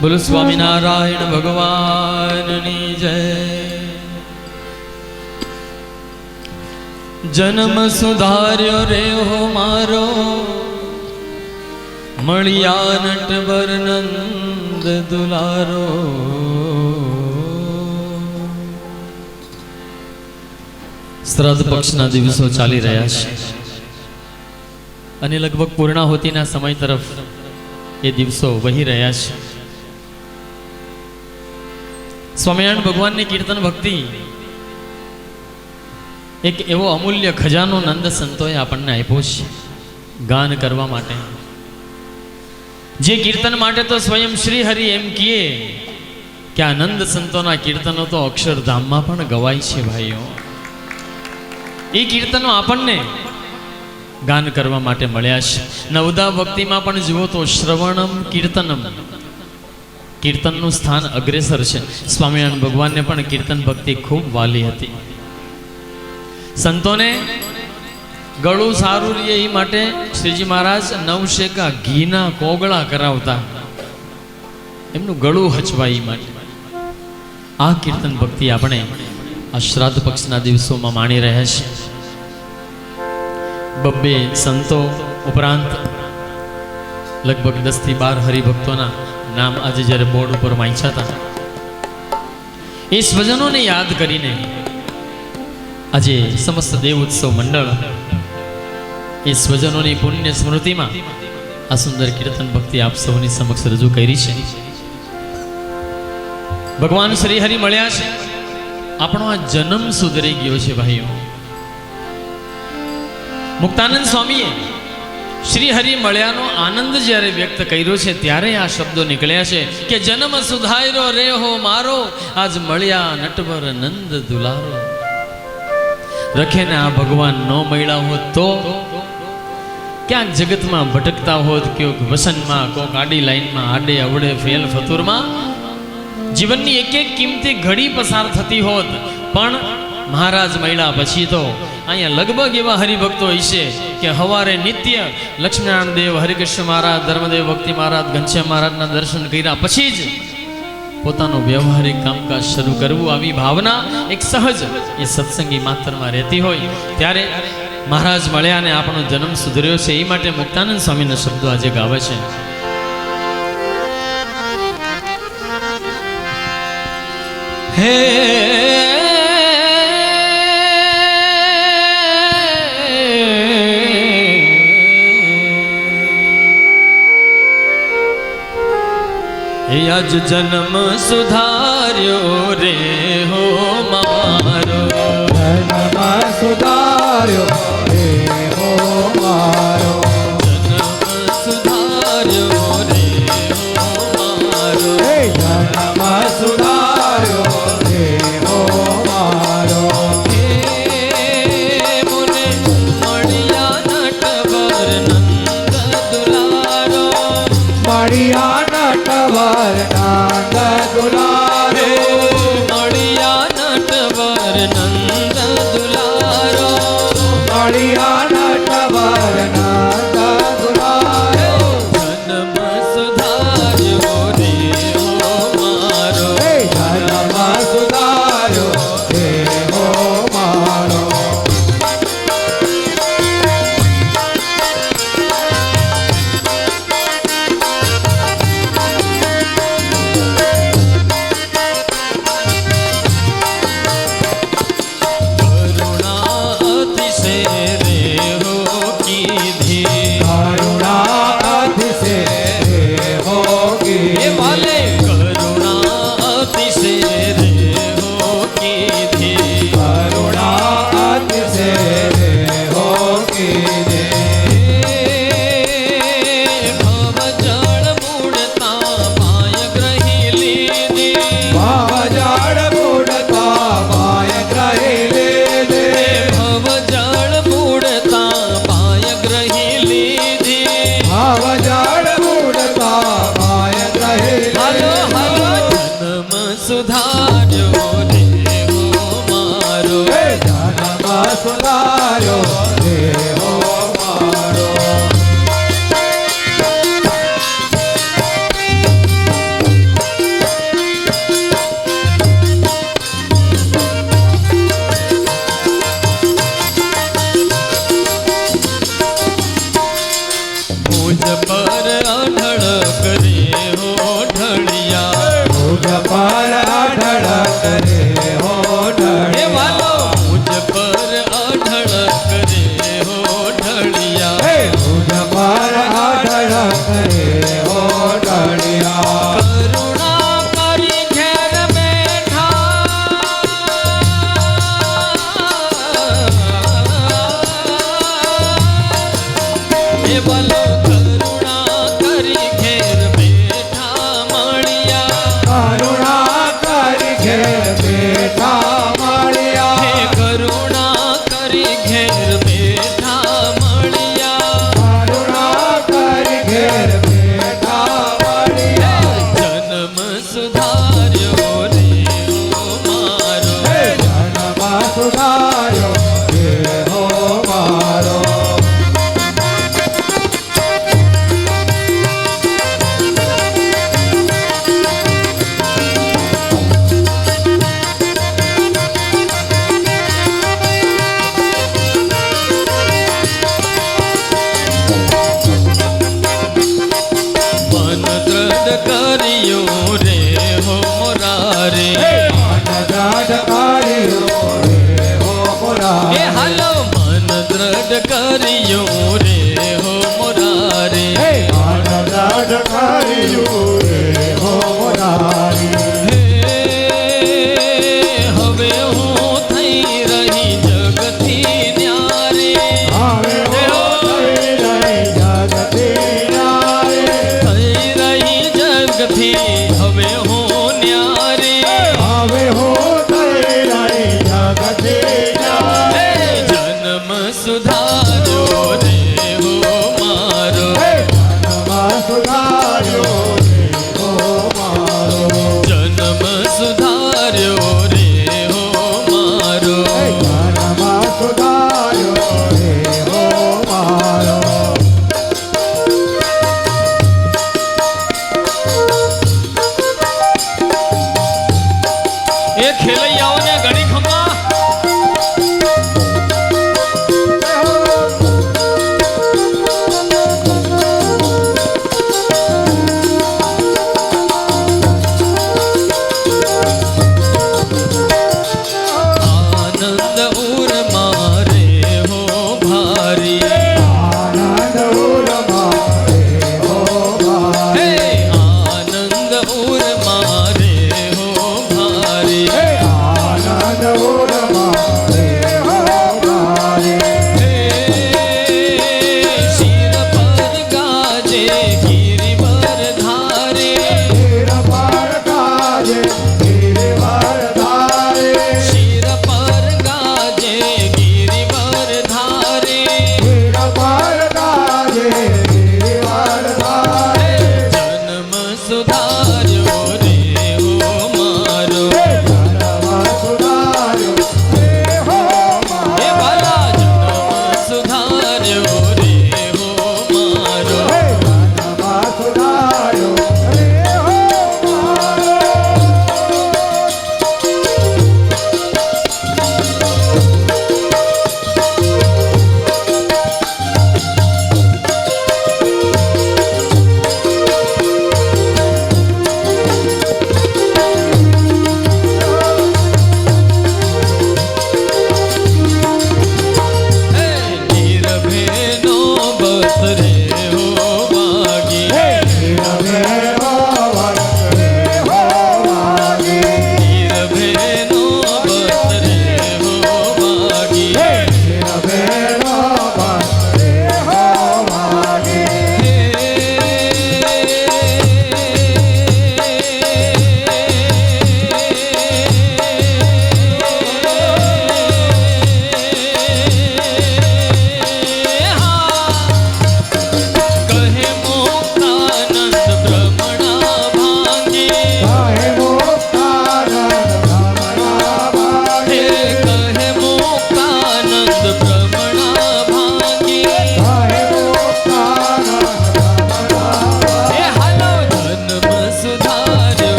બોલો સ્વામિનારાયણ ભગવાનની જય. જન્મ સુધાર્યો રે હો મારો, મળ્યા નટવર નંદ દુલારો. શ્રાદ્ધ પક્ષના દિવસો ચાલી રહ્યા છે અને લગભગ પૂર્ણાહુતિના સમય તરફ એ દિવસો વહી રહ્યા છે. સ્વામિનારાયણ ભગવાનની કીર્તન ભક્તિ એક એવો અમૂલ્ય ખજાનો નંદ સંતોએ આપણને આપ્યો છે ગાન કરવા માટે. જે કીર્તન માટે તો સ્વયં શ્રી હરિ એમ કહે કે આ નંદ સંતોના કીર્તનો તો અક્ષરધામમાં પણ ગવાય છે ભાઈઓ. એ કીર્તનો આપણને ગાન કરવા માટે મળ્યા છે. નવદા ભક્તિમાં પણ જુઓ તો શ્રવણમ કીર્તનમ. કીર્તનનું સ્થાન અગ્રેસર છે. સ્વામિનારાયણ ભગવાનને પણ કીર્તન ભક્તિ ખૂબ વાલી હતી. સંતોને ગળું સારું રહીએ એ માટે શ્રીજી મહારાજ નવશેકા ઘીના કોગળા કરાવતા. એમનું ગળું હચવાય એ માટે. આ કીર્તન ભક્તિ આપણે આ શ્રાદ્ધ પક્ષના દિવસોમાં માણી રહ્યા છીએ. બબ્બે સંતો ઉપરાંત લગભગ દસથી બાર હરિભક્તોના નામ આજે જ્યારે બોર્ડ ઉપર વાંચ્યા એ સ્વજનોને યાદ કરીને આજે સમસ્ત દેવ ઉત્સવ મંડળ એ સ્વજનોની પુણ્ય સ્મૃતિમાં આ સુંદર કીર્તન ભક્તિ આપ સૌની સમક્ષ રજૂ કરી છે. ભગવાન શ્રી હરિ મળ્યા છે. આપણો આ જન્મ સુધરી ગયો છે ભાઈઓ. મુક્તાનંદ સ્વામીએ શ્રી હરિ મળ્યાનો આનંદ જ્યારે વ્યક્ત કર્યો છે, ત્યારે આ શબ્દો નીકળ્યા છે કે, જન્મ સુધાર્યો રે હો મારો, આજ મળ્યા નટવર નંદ દુલારો. રખે ને આ ભગવાન ન મળ્યા હોત તો ક્યાંક જગતમાં ભટકતા હોત, ક્યોક વસનમાં, કોક આડી લાઈનમાં, આડે અવડે ફેલ ફતુરમાં. જીવનની એક એક કિંમતી ઘડી પસાર થતી હોત, પણ મહારાજ મળ્યા પછી તો અહીંયા લગભગ એવા હરિભક્તો હશે કે હવારે નિત્ય લક્ષ્મીનારાયણ દેવ, હરિકૃષ્ણ મહારાજ, ધર્મદેવ ભક્તિ મહારાજ, ઘનશ્યામ મહારાજના દર્શન કર્યા પછી જ પોતાનું વ્યવહારિક કામકાજ શરૂ કરવું આવી ભાવના એક સહજ એ સત્સંગી માત્રમાં રહેતી હોય. ત્યારે મહારાજ મળ્યા અને આપણો જન્મ સુધર્યો છે, એ માટે મુક્તાનંદ સ્વામીના શબ્દો આજે ગાવે છે. હે આજ જન્મ સુધાર્યો રે હો મારો. જન્મ સુધાર્યો. Hare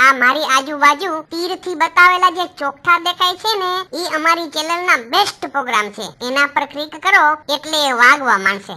આ મારી આજુબાજુ તીરથી બતાવેલા જે ચોખા દેખાય છે ને એ અમારી ચેનલ ના બેસ્ટ પ્રોગ્રામ છે. એના પર ક્લિક કરો એટલે એ વાગવા માંડશે.